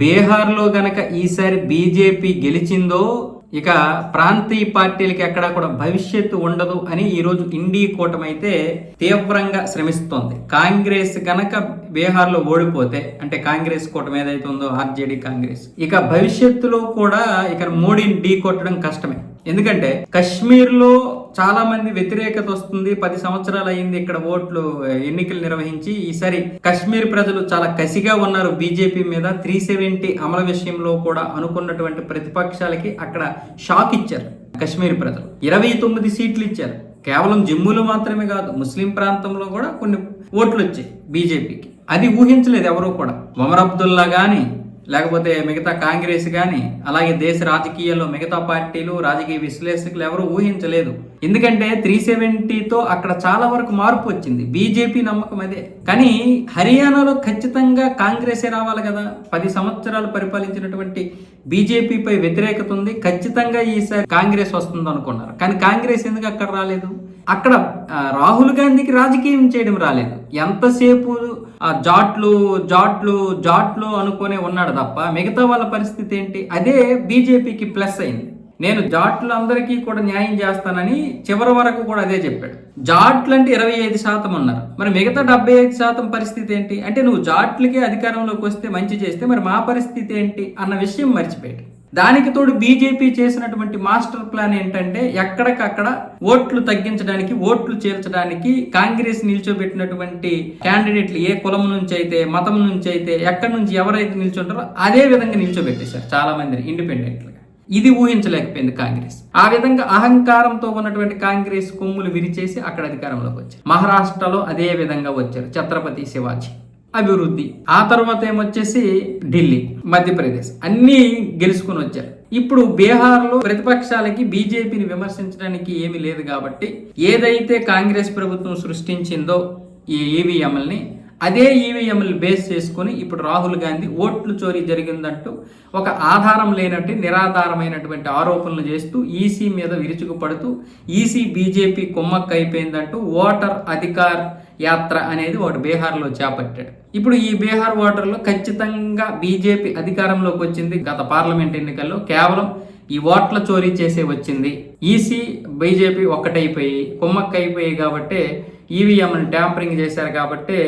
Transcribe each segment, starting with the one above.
బీహార్లో గనక ఈసారి బీజేపీ గెలిచిందో ఇక ప్రాంతీయ పార్టీలకి ఎక్కడా కూడా భవిష్యత్తు ఉండదు అని ఈరోజు ఇండీ కూటమి అయితే తీవ్రంగా శ్రమిస్తోంది. కాంగ్రెస్ గనక బీహార్లో ఓడిపోతే అంటే కాంగ్రెస్ కూటమి ఏదైతే ఉందో ఆర్జేడీ కాంగ్రెస్ ఇక భవిష్యత్తులో కూడా ఇక మోడీని ఢీ కొట్టడం కష్టమే. ఎందుకంటే కశ్మీర్లో చాలామంది చాలా మంది వ్యతిరేకత వస్తుంది. పది సంవత్సరాలు అయింది ఇక్కడ ఓట్లు ఎన్నికలు నిర్వహించి. ఈసారి కశ్మీర్ ప్రజలు చాలా కసిగా ఉన్నారు బీజేపీ మీద. త్రీ సెవెంటీ అమలు విషయంలో కూడా అనుకున్నటువంటి ప్రతిపక్షాలకి అక్కడ షాక్ ఇచ్చారు కశ్మీర్ ప్రజలు. ఇరవై తొమ్మిది సీట్లు ఇచ్చారు. కేవలం జమ్మూలో మాత్రమే కాదు ముస్లిం ప్రాంతంలో కూడా కొన్ని ఓట్లు వచ్చాయి బీజేపీకి. అది ఊహించలేదు ఎవరూ కూడా. ఒమర్ అబ్దుల్లా కానీ లేకపోతే మిగతా కాంగ్రెస్ కానీ అలాగే దేశ రాజకీయాల్లో మిగతా పార్టీలు రాజకీయ విశ్లేషకులు ఎవరు ఊహించలేదు. ఎందుకంటే త్రీ సెవెంటీతో అక్కడ చాలా వరకు మార్పు వచ్చింది. బీజేపీ నమ్మకం అదే. కానీ హర్యానాలో ఖచ్చితంగా కాంగ్రెసే రావాలి కదా. పది సంవత్సరాలు పరిపాలించినటువంటి బీజేపీపై వ్యతిరేకత ఉంది. ఖచ్చితంగా ఈసారి కాంగ్రెస్ వస్తుంది అనుకున్నారు. కానీ కాంగ్రెస్ ఎందుకు అక్కడ రాలేదు? అక్కడ రాహుల్ గాంధీకి రాజకీయం చేయడం రాలేదు. ఎంతసేపు ఆ జాట్లు జాట్లు జాట్లు అనుకునే ఉన్నాడు తప్ప మిగతా వాళ్ళ పరిస్థితి ఏంటి? అదే బీజేపీకి ప్లస్ అయింది. నేను జాట్లు అందరికీ కూడా న్యాయం చేస్తానని చివరి వరకు కూడా అదే చెప్పాడు. జాట్లు అంటే ఇరవై ఐదు శాతం ఉన్నారు మరి మిగతా డెబ్బై ఐదు శాతం పరిస్థితి ఏంటి? అంటే నువ్వు జాట్లకి అధికారంలోకి వస్తే మంచి చేస్తే మరి మా పరిస్థితి ఏంటి? అన్న విషయం మర్చిపోయాడు. దానికి తోడు బీజేపీ చేసినటువంటి మాస్టర్ ప్లాన్ ఏంటంటే ఎక్కడికక్కడ ఓట్లు తగ్గించడానికి ఓట్లు చేర్చడానికి కాంగ్రెస్ నిల్చోబెట్టినటువంటి క్యాండిడేట్లు ఏ కులం నుంచి అయితే మతం నుంచి అయితే ఎక్కడి నుంచి ఎవరైతే నిల్చుంటారో అదే విధంగా నిల్చోబెట్టేశారు చాలా మంది ఇండిపెండెంట్లుగా. ఇది ఊహించలేకపోయింది కాంగ్రెస్. ఆ విధంగా అహంకారంతో ఉన్నటువంటి కాంగ్రెస్ కొమ్ములు విరిచేసి అక్కడ అధికారంలోకి వచ్చారు. మహారాష్ట్రలో అదే విధంగా వచ్చారు ఛత్రపతి శివాజీ. అభివృద్ధి. ఆ తర్వాత ఏమొచ్చేసి ఢిల్లీ మధ్యప్రదేశ్. అన్నీ గెలుచుకుని వచ్చారు. ఇప్పుడు బీహార్లో ప్రతిపక్షాలకి బీజేపీని విమర్శించడానికి ఏమీ లేదు కాబట్టి ఏదైతే కాంగ్రెస్ ప్రభుత్వం సృష్టించిందో ఈ ఈవీఎంఎల్ని అదే ఈవీఎంలు బేస్ చేసుకుని ఇప్పుడు రాహుల్ గాంధీ ఓట్లు చోరీ జరిగిందంటూ ఒక ఆధారం లేనట్టు నిరాధారమైనటువంటి ఆరోపణలు చేస్తూ ఈసీ మీద విరుచుకుపడుతూ ఈసీ బీజేపీ కుమ్మక్క అయిపోయిందంటూ ఓటర్ అధికార్ యాత్ర అనేది ఒకటి బీహార్లో చేపట్టాడు. ఇప్పుడు ఈ బీహార్ ఓటర్లో ఖచ్చితంగా బీజేపీ అధికారంలోకి వచ్చింది. గత పార్లమెంట్ ఎన్నికల్లో కేవలం ఈ ఓట్ల చోరీ చేసే వచ్చింది. ఈసీ బీజేపీ ఒక్కటైపోయి కుమ్మక్క అయిపోయి కాబట్టి ఈవీఎంను ట్యాంపరింగ్ చేశారు కాబట్టి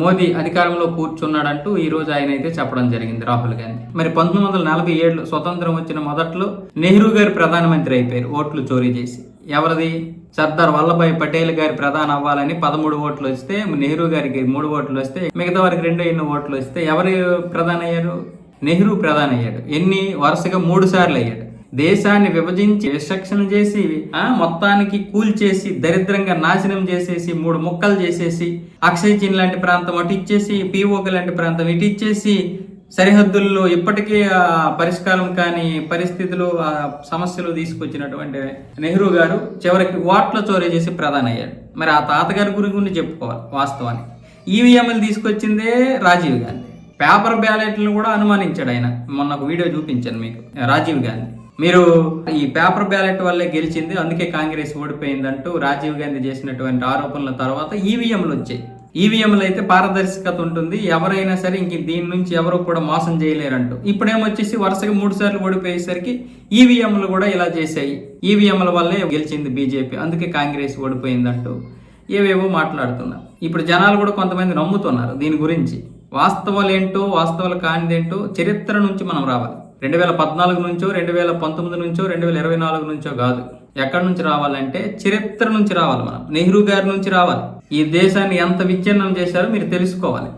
మోదీ అధికారంలో కూర్చున్నాడంటూ ఈ రోజు ఆయన అయితే చెప్పడం జరిగింది రాహుల్ గాంధీ. మరి పంతొమ్మిది వందల నలభై ఏడులో స్వతంత్రం వచ్చిన మొదట్లో నెహ్రూ గారు ప్రధానమంత్రి అయిపోయారు ఓట్లు చోరీ చేసి. ఎవరిది? సర్దార్ వల్లభాయ్ పటేల్ గారి ప్రధాని అవ్వాలని పదమూడు ఓట్లు వస్తే నెహ్రూ గారికి మూడు ఓట్లు వస్తే మిగతా వారికి రెండు ఎన్ని ఓట్లు వస్తే ఎవరు ప్రధాని అయ్యారు? నెహ్రూ ప్రధాని అయ్యాడు. ఎన్ని? వరుసగా మూడు సార్లు అయ్యాడు. దేశాన్ని విభజించి విశక్షణ చేసి ఆ మొత్తానికి కూల్చేసి దరిద్రంగా నాశనం చేసేసి మూడు ముక్కలు చేసేసి అక్షయ్ చిన్ లాంటి ప్రాంతం అటు ఇచ్చేసి పిఓకి లాంటి ప్రాంతం ఇటు ఇచ్చేసి సరిహద్దుల్లో ఇప్పటికీ పరిష్కారం కాని పరిస్థితులు ఆ సమస్యలు తీసుకొచ్చినటువంటి నెహ్రూ గారు చివరికి ఓట్ల చోరీ చేసి ప్రధాని అయ్యాడు మరి ఆ తాతగారి గురించి చెప్పుకోవాలి వాస్తవానికి. ఈవీఎంలు తీసుకొచ్చిందే రాజీవ్ గాంధీ. పేపర్ బ్యాలెట్లను కూడా అనుమానించాడు ఆయన. మొన్న ఒక వీడియో చూపించాను మీకు. రాజీవ్ గాంధీ. మీరు ఈ పేపర్ బ్యాలెట్ వల్లే గెలిచింది అందుకే కాంగ్రెస్ ఓడిపోయిందంటూ రాజీవ్ గాంధీ చేసినటువంటి ఆరోపణల తర్వాత ఈవీఎంలు వచ్చాయి. ఈవీఎంలు అయితే పారదర్శకత ఉంటుంది. ఎవరైనా సరే ఇంక దీని నుంచి ఎవరు కూడా మోసం చేయలేరంటూ. ఇప్పుడేమొచ్చేసి వరుసగా మూడు సార్లు ఓడిపోయేసరికి ఈవీఎంలు కూడా ఇలా చేశాయి. ఈవీఎంల వల్లే గెలిచింది బీజేపీ. అందుకే కాంగ్రెస్ ఓడిపోయిందంటూ ఏవేవో మాట్లాడుతున్నారు ఇప్పుడు జనాలు కూడా కొంతమంది నమ్ముతున్నారు దీని గురించి. వాస్తవాలు ఏంటో వాస్తవాలు కానిదేంటో చరిత్ర నుంచి మనం రావాలి. రెండు వేల పద్నాలుగు నుంచో రెండు వేల పంతొమ్మిది నుంచో రెండు వేల ఇరవై నాలుగు నుంచో కాదు. ఎక్కడి నుంచి రావాలంటే చరిత్ర నుంచి రావాలి మనం. నెహ్రూ గారి నుంచి రావాలి. ఈ దేశాన్ని ఎంత విచ్ఛిన్నం చేశారో మీరు తెలుసుకోవాలి.